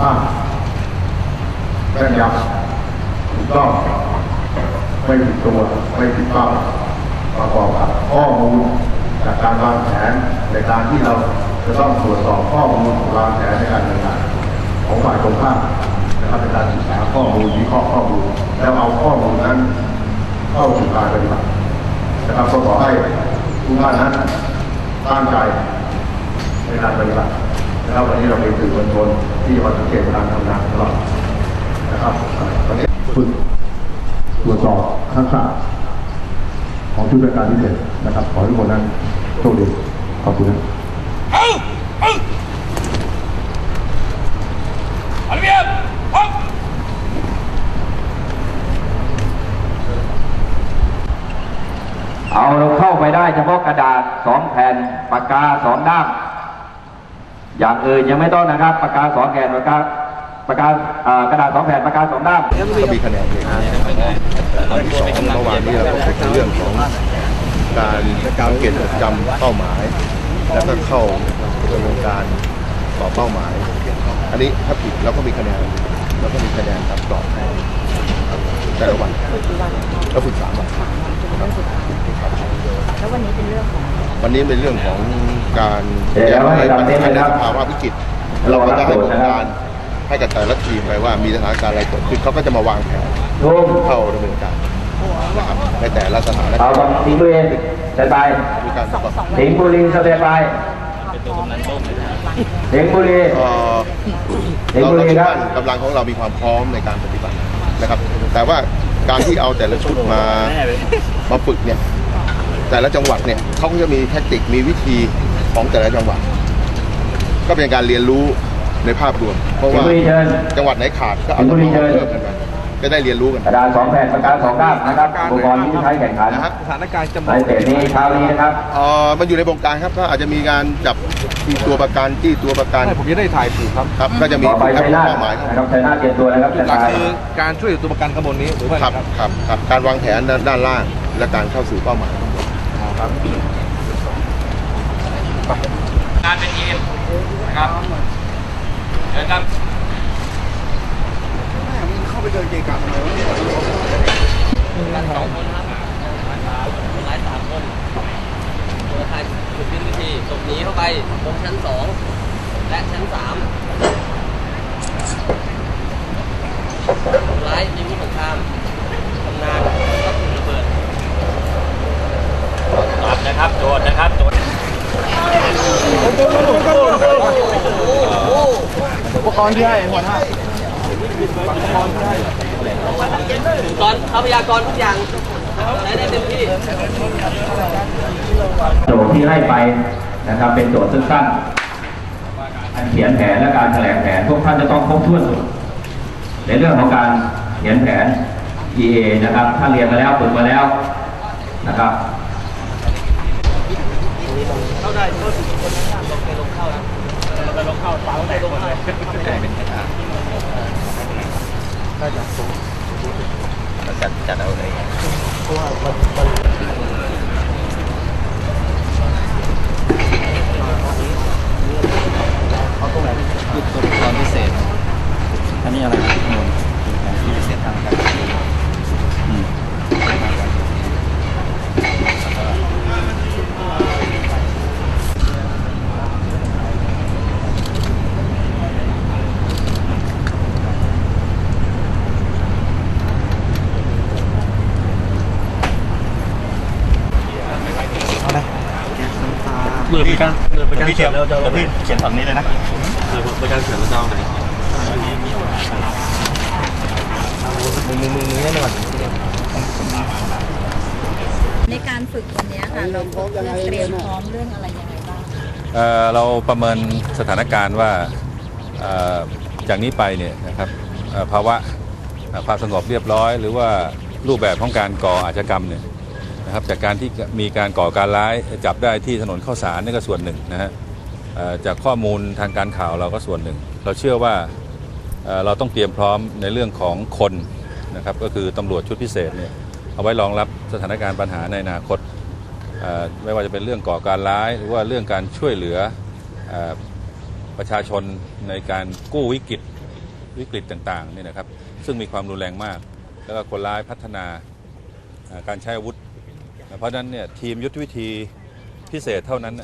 ภาพแม่นยำถูกต้อง ไม่ผิดตัว ไม่ผิดเป้าประกอบกับข้อมูลจากการวางแผนในการที่เราจะต้องตรวจสอบข้อมูลวางแผนในการดำเนินงานของฝ่ายตรงข้ามนะครับในการศึกษาข้อมูลวิเคราะห์ข้อมูล แล้วเอาข้อมูลนั้นเข้าสู่การปฏิบัตินะครับก็ขอให้ทุกท่านนั้นตั้งใจในการปฏิบัติ นะครับวันนี้เราเป็นสื่อมวลชนที่จะมาสังเกตการทำงานของเรานะครับวันนี้ฝึกตรวจสอบทักษะของชุดบริการพิเศษนะครับ ขอให้ทุกคนนั้นโชคดีขอบคุณนะอันเบียบพร้อมเอาเราเข้าไปได้เฉพาะกระดาษสองแผ่นปากกาสองด้าม อย่างอื่นยังไม่ต้องนะครับปากกาสองแผ่นปากกาปากกาอ่ากระดาษสองแผ่นปากกาสองด้ามก็มีคะแนนเองอันที่สองเมื่อวานนี้เราก็เป็นเรื่องของการการเกณฑ์จำเป้าหมาย แล้วก็เข้าดำเนินการต่อเป้าหมาย อันนี้ถ้าผิดเราก็มีคะแนนแล้วก็มีคะแนนตามกรอบให้แต่ละวันแล้วฝึกสามวันแล้ววันนี้เป็นเรื่องของ วันนี้เป็นเรื่องของการเดี๋ยวให้ปัญทำเต็มหาเลยในครับสภาวะวิกฤตเราก็จะให้บริการให้กับแต่ละทีมไปว่ามีสถานการณ์อะไรเกิดขึ้นเขาก็จะมาวางแผนทุ่มเข้าดำเนินการนะครับในแต่ละสถานเอาการณ์สิงห์บุรีสแตนบายมีการสองสองสิงห์บุรีสแตนบายความพร้อมสิงห์บุรีเอ่อสิงห์เราบุเรารีคิดครับว่ากำลังของเรามีความพร้อมในการปฏิบัตินะครับ แต่ว่าการที่เอาแต่ละชุดมามาฝึกเนี่ย แต่ละจังหวัดเนี่ยเขาก็จะมีแทคติกมีวิธีของแต่ละจังหวัด ก็เป็นการเรียนรู้ในภาพรวม เพราะสิงว่าห์บุรีเชิญจังหวัดไหนขาดก็เอาสิงห์บุรีมาเชิญเพิ่มกันไปจะได้เรียนรู้กันกระดาษสองแผ่นปากกาสองด้ามนะครับอุปกรณ์ที่ใช้แข่งขันนะฮะสถานการณ์จะในเตะนี้เช้านี้นะครับเอ่อมันอยู่ในวงการครับก็อาจจะมีการจับที่ตัวประกันที่ตัวประกันให้ผมจะได้ถ่ายถูกครับครับก็จะมีต่อไปครับชัยนาทเป้าหมายครับนะครับชัยนาทเตรียมตัวนะครับจุสดแตหลันกบายคือการช่วยเหลือตัวประกันข้างบนนี้หรือว่าครับครับครับการวางแผนด้านด้านล่างและการเข้าสู่เป้าหมาย ครับงานเป็นทีมนะครับเดินครับกันสองคนครับคนร้ายสามคนตัวท้ายจุดวินวิธีหลบหนีเข้าไปตรงชั้นสองและชั้นสามคนร้ายยิงสงครามทำนาน นะครับโจทย์นะครับโจทย์อุปกรณ์ที่ให้หัวหน้าตอนทรัพยากรทุกอย่างใช้ได้เต็มที่โจทย์ที่ให้ไปนะครับเป็นโจทย์สั้นๆการเขียนแผนและการแถลงแผนพวกท่านจะต้องครบถ้วนสุดในเรื่องของการเขียนแผน EA นะครับ ถ้าเรียนมาแล้วฝึกมาแล้วนะครับ เข้าได้เพิ่มคนข้างลงไปลงเข้านะลงเข้าเปล่าไหนลงเข้าจัดจัดเอาเลย มือไปกัน มือไปกันเขียนแล้วจะพี่เขียนฝั่งนี้เลยนะมือไปกันเขียนแล้วจะเอาไหนในการฝึกวันนี้ค่ะเราเตรียมพร้อมเรื่องอะไรยังไงบ้างเอ่อเราประเมินสถานการณ์ว่าเอ่อจากนี้ไปเนี่ยนะครับเอ่อภาวะเอ่อความสงบเรียบร้อย หรือว่ารูปแบบของการก่ออาชญากรรมเนี่ยนะครับจากการที่มีการก่อการร้ายจับได้ที่ถนนข้าวสารนี่ก็ส่วนหนึ่งนะฮะเอ่อ จากข้อมูลทางการข่าวเราก็ส่วนหนึ่ง เราเชื่อว่าเราต้องเตรียมพร้อมในเรื่องของคนนะครับก็คือตำรวจชุดพิเศษเนี่ยเอาไว้รองรับสถานการณ์ปัญหาในอนาคต ไม่ว่าจะเป็นเรื่องก่อการร้าย หรือว่าเรื่องการช่วยเหลืออประชาชนในการกู้วิกฤตวิกฤตต่างๆเนี่ยนะครับซึ่งมีความรุนแรงมาก แล้วก็คนร้ายพัฒนาการใช้อาวุธ เพราะนั้นเนี่ยทีมยุทธวิธีพิเศษเท่านั้น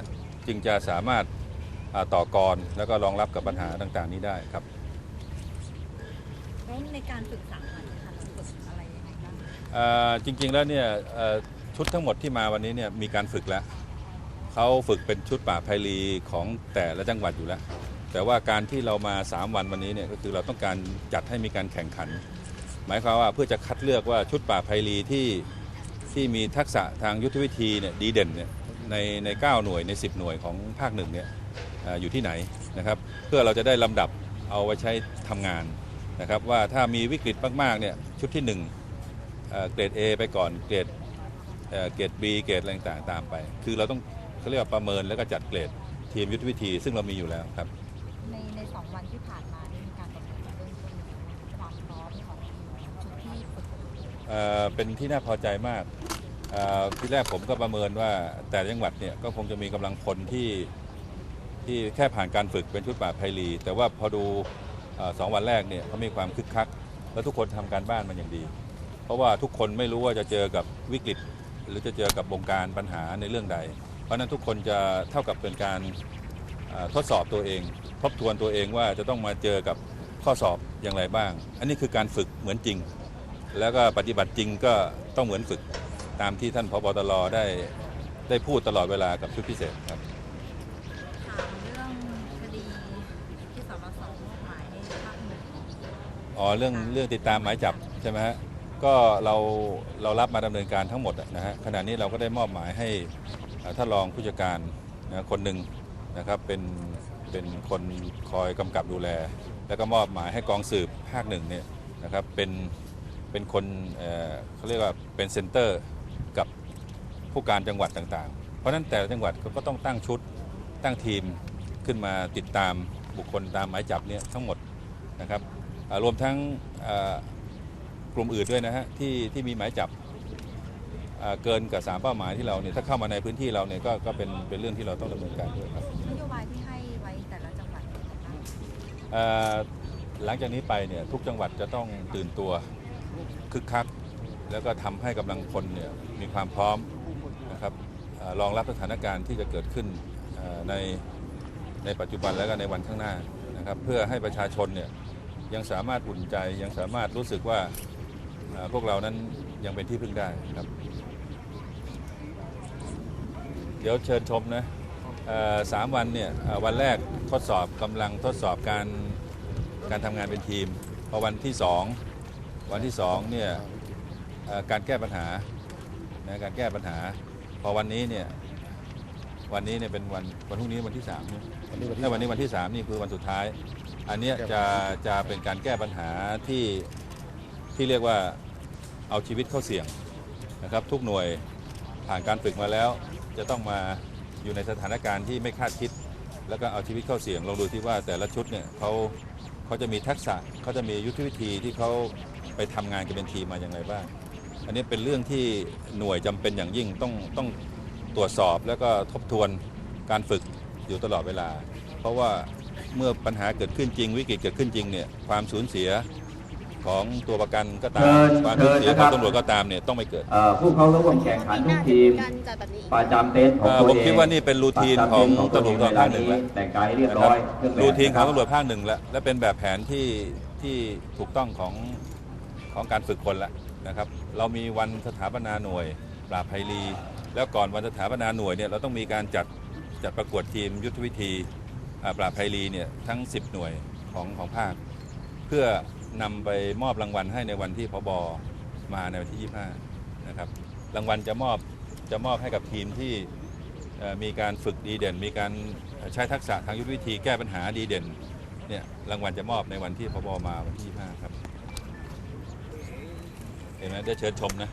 จึงจะสามารถ ต่อกร แล้วก็รองรับกับปัญหาต่างๆ นี้ได้ครับ แล้วในการฝึกสามวันนะคะเราฝึกอะไรยังไงบ้างเอ่อจริงๆแล้วเนี่ยเอ่อชุดทั้งหมดที่มาวันนี้เนี่ยมีการฝึกแล้วเขาฝึกเป็นชุดป่าบไพลีของแต่ละจังหวัดอยู่แล้ว แต่ว่าการที่เรามา 3 วันวันนี้เนี่ยก็คือเราต้องการจัดให้มีการแข่งขัน หมายความว่าเพื่อจะคัดเลือกว่าชุดป่าบไพลีที่ที่มีทักษะทางยุทธวิธีเนี่ยดีเด่นเนี่ยในใน 9 หน่วยใน 10 หน่วยของภาคหนึ่งเนี่ยเอ่ออยู่ที่ไหนนะครับเพื่อเราจะได้ลำดับเอาไว้ใช้ทำงานนะครับว่าถ้ามีวิกฤตมากๆเนี่ยชุดที่1เอ่อเกรด A ไปก่อนเกรดเอ่อเกรด B เกรดอะไรต่างๆตามไป คือเราต้องเขาเรียกว่าประเมินแล้วก็จัดเกรดทีมยุทธวิธีซึ่งเรามีอยู่แล้วครับในในสองวันที่ผ่านมานี่มีการประเมินเรื่องต้นความพร้อมของทีมชุดที่ฝึกเอ่อเป็นที่น่าพอใจมากเอ่อที่แรกผมก็ประเมินว่าแต่ละจังหวัดเนี่ยก็คงจะมีกำลังพลที่ ที่แค่ผ่านการฝึกเป็นชุดป่าไพลี แต่ว่าพอดูสองวันแรกเนี่ยเขามีความคึกคัก และทุกคนทำการบ้านมันอย่างดี เพราะว่าทุกคนไม่รู้ว่าจะเจอกับวิกฤต หรือจะเจอกับบงการปัญหาในเรื่องใด เพราะนั้นทุกคนจะเท่ากับเป็นการทดสอบตัวเอง ทบทวนตัวเองว่าจะต้องมาเจอกับข้อสอบอย่างไรบ้าง อันนี้คือการฝึกเหมือนจริง แล้วก็ปฏิบัติจริงก็ต้องเหมือนฝึกตามที่ท่านพบตรได้ได้พูดตลอดเวลากับชุดพิเศษ อ๋อเรื่องเรื่องติดตามหมายจับใช่ไหมฮะก็เราเรารับมาดำเนินการทั้งหมดอะนะฮะขณะนี้เราก็ได้มอบหมายให้เอ่อท่านรองผู้จัดการนะคนหนึ่งนะครับเป็นเป็นคนคอยกำกับดูแล แล้วก็มอบหมายให้กองสืบภาคหนึ่งเนี่ยนะครับเป็นเป็นคนเอ่อเขาเรียกว่าเป็นเซ็นเตอร์กับผู้การจังหวัดต่างๆ เพราะฉะนั้นแต่ละจังหวัดก็ต้องตั้งชุดตั้งทีมขึ้นมาติดตามบุคคลตามหมายจับเนี่ยทั้งหมดนะครับอ่า รวมทั้งอ่ากลุ่มอื่นด้วยนะฮะที่ที่มีหมายจับอ่าเกินกับสามเป้าหมายที่เราเนี่ยถ้าเข้ามาในพื้นที่เราเนี่ยก็ก็เป็นเป็นเรื่องที่เราต้องดำเนินการด้วยครับนโยบายที่ให้ไว้แต่ละจังหวัดเป็นยังไงบ้างอ่าหลังจากนี้ไปเนี่ยทุกจังหวัดจะต้องตื่นตัวคึกคัก แล้วก็ทำให้กำลังพลเนี่ยมีความพร้อมนะครับอารองรับสถานการณ์ที่จะเกิดขึ้นอ่าในในปัจจุบันแล้วก็ในวันข้างหน้านะครับเพื่อให้ประชาชนเนี่ย ยังสามารถอุ่นใจยังสามารถรู้สึกว่าอ่าพวกเรานั้นยังเป็นที่พึ่งได้ครับ เดี๋ยวเชิญชมนะเอ่อสามวันเนี่ยเอ่อวันแรกทดสอบกำลังทดสอบการการทำงานเป็นทีม พอวันที่สองวันที่สองเนี่ยเอ่อการแก้ปัญหานะการแก้ปัญหา พอวันนี้เนี่ยวันนี้เนี่ยเป็นวันวันพรุ่งนี้วันที่สามเนี่ยถ้าวันนี้วันที่สามนี่คือวันสุดท้าย อันเนี้ยจะจะเป็นการแก้ปัญหาที่ที่เรียกว่าเอาชีวิตเข้าเสี่ยงนะครับ ทุกหน่วยผ่านการฝึกมาแล้ว จะต้องมาอยู่ในสถานการณ์ที่ไม่คาดคิด แล้วก็เอาชีวิตเข้าเสี่ยงลองดูที่ว่าแต่ละชุดเนี่ยเขาเขาจะมีทักษะเขาจะมียุทธวิธีที่เขาไปทำงานกันเป็นทีมมาอย่างไรบ้าง อันนี้เป็นเรื่องที่หน่วยจำเป็นอย่างยิ่งต้องต้องตรวจสอบแล้วก็ทบทวนการฝึกอยู่ตลอดเวลา เพราะว่า เมื่อปัญหาเกิดขึ้นจริง วิกฤตเกิดขึ้นจริงเนี่ยความสูญเสียของตัวประกันก็ตามเชิญความสูญเสียเชิญขนะองครับตำรวจก็ตามเนี่ยต้องไม่เกิดเอ่อผู้เข้าร่วมแข่งขันทุกทีมประจำเต็นท์ของเอ่อตัวผมเองคิดว่านี่เป็นรูทีนของตำรวจภูธรภาคหนึ่งแล้วแต่งกายให้เรียบร้อยเคองแบบรูทีนของะคบตำรวจภาคหนึ่งแล้วและเป็นแบบแผนที่ที่ถูกต้องของของการฝึกคนแล้วนะครับ เรามีวันสถาปนาหน่วยปราบไพลีแล้วก่อนวันสถาปนาหน่วยเนี่ยเราต้องมีการจัดจัดประกวดทีมยุทธวิธีอ่า ปราบไพลีเนี่ยทั้ง 10 หน่วยของของภาค เพื่อนำไปมอบรางวัลให้ในวันที่พบมาในวันที่ 25 นะครับ รางวัลจะมอบจะมอบให้กับทีมที่มีการฝึกดีเด่น มีการใช้ทักษะทางยุทธวิธีแก้ปัญหาดีเด่นเนี่ยรางวัลจะมอบในวันที่พบมาวันที่ 25 ครับ เห็นไหมได้เชิญชมนะ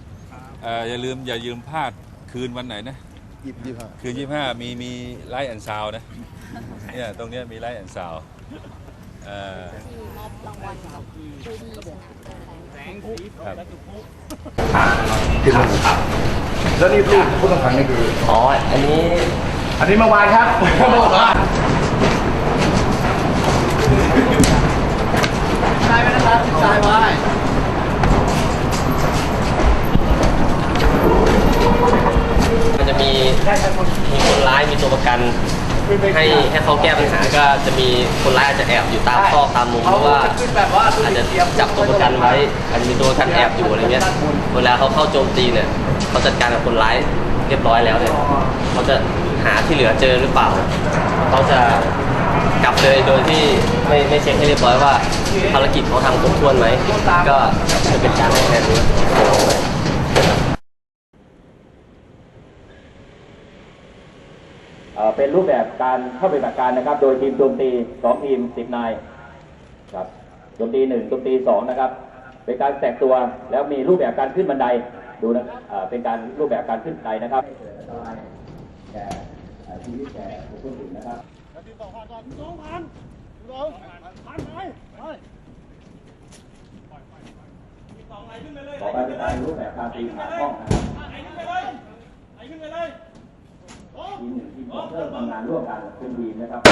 เอ่ออย่าลืมอย่าลืมพลาดคืนวันไหนนะ ยี่สิบห้าคืน25 มีมีไลท์แอนซาวนะเนี่ยตรงเนี้ยมีไลท์แอนซาวเอ่อที่มอบรางวัลกับผู้ที่ชนะครับแล้วนี่รูปผู้ต้องขังนี่คืออ๋ออันนี้ อันนี้เมื่อวานครับเมื่อวาน ให้ให้เขาแก้ปัญหาก็จะมีคนร้ายอาจจะแอบอยู่ตามซอกตามมุมหรือว่าอาจจะจับตัวประกันไว้อาจจะมีตัวประกันแอบอยู่อะไรเงี้ยเวลาเขาเข้าโจมตีเนี่ยเขาจัดการกับคนร้ายเรียบร้อยแล้วเนี่ยเขาจะหาที่เหลือเจอหรือเปล่าเขาจะกลับเลยโดยที่ไม่ไม่เช็คให้เรียบร้อยว่าภารกิจเขาทำครบถ้วนไหมก็จะเป็นการให้คะแนนด้วย เป็นรูปแบบการเข้าปฏิบัติการนะครับ โดยทีมโจมตีสองทีมสิบนายครับโจมตีหนึ่งโจมตีสองนะครับ เป็นการแตกตัวแล้วมีรูปแบบการขึ้นบันไดดูนะเป็นการรูปแบบการขึ้นบันไดนะครับแก่เอ่อชีวิตแก่บุคคลอื่นนะครับต่อไปเป็นการรูปแบบการตีขาห้องนะครับทีมหนึ่งทีมสอง เริ่มทำงานร่วมกันเป็นทีมนะครับบ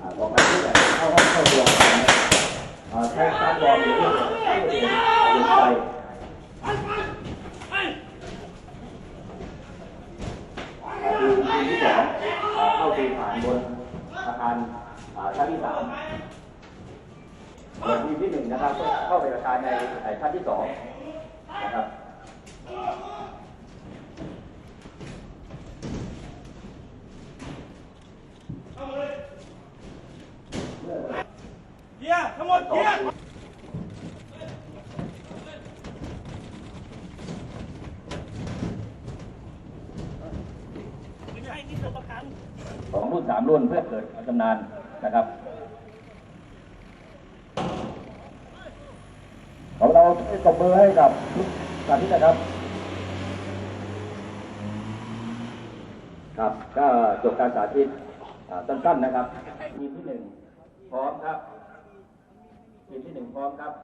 อ่าต่อไปรูปแบบเข้าห้องเข้าตัวกันนะครับอ่าใช้การวอร์มหรือเรื่องของการเปลี่ยนเป็นไปอ่าทีมทีมที่สองอ่เข้าตีผ่านบนอาคารชั้นที่สามส่วทีมที่หนึ่งนะครับเข้าไปอาคารในชั้นที่สองนะครับ สองรุ่นสามรุ่นเพื่อเกิดความชำนาญนะครับ ของเราตบมือให้กับทุกสาธิตนะครับ ครับก็จบการสาธิตสั้นๆนะครับ ทีมที่หนึ่งพร้อมครับ ทีมที่หนึ่งพร้อมครับ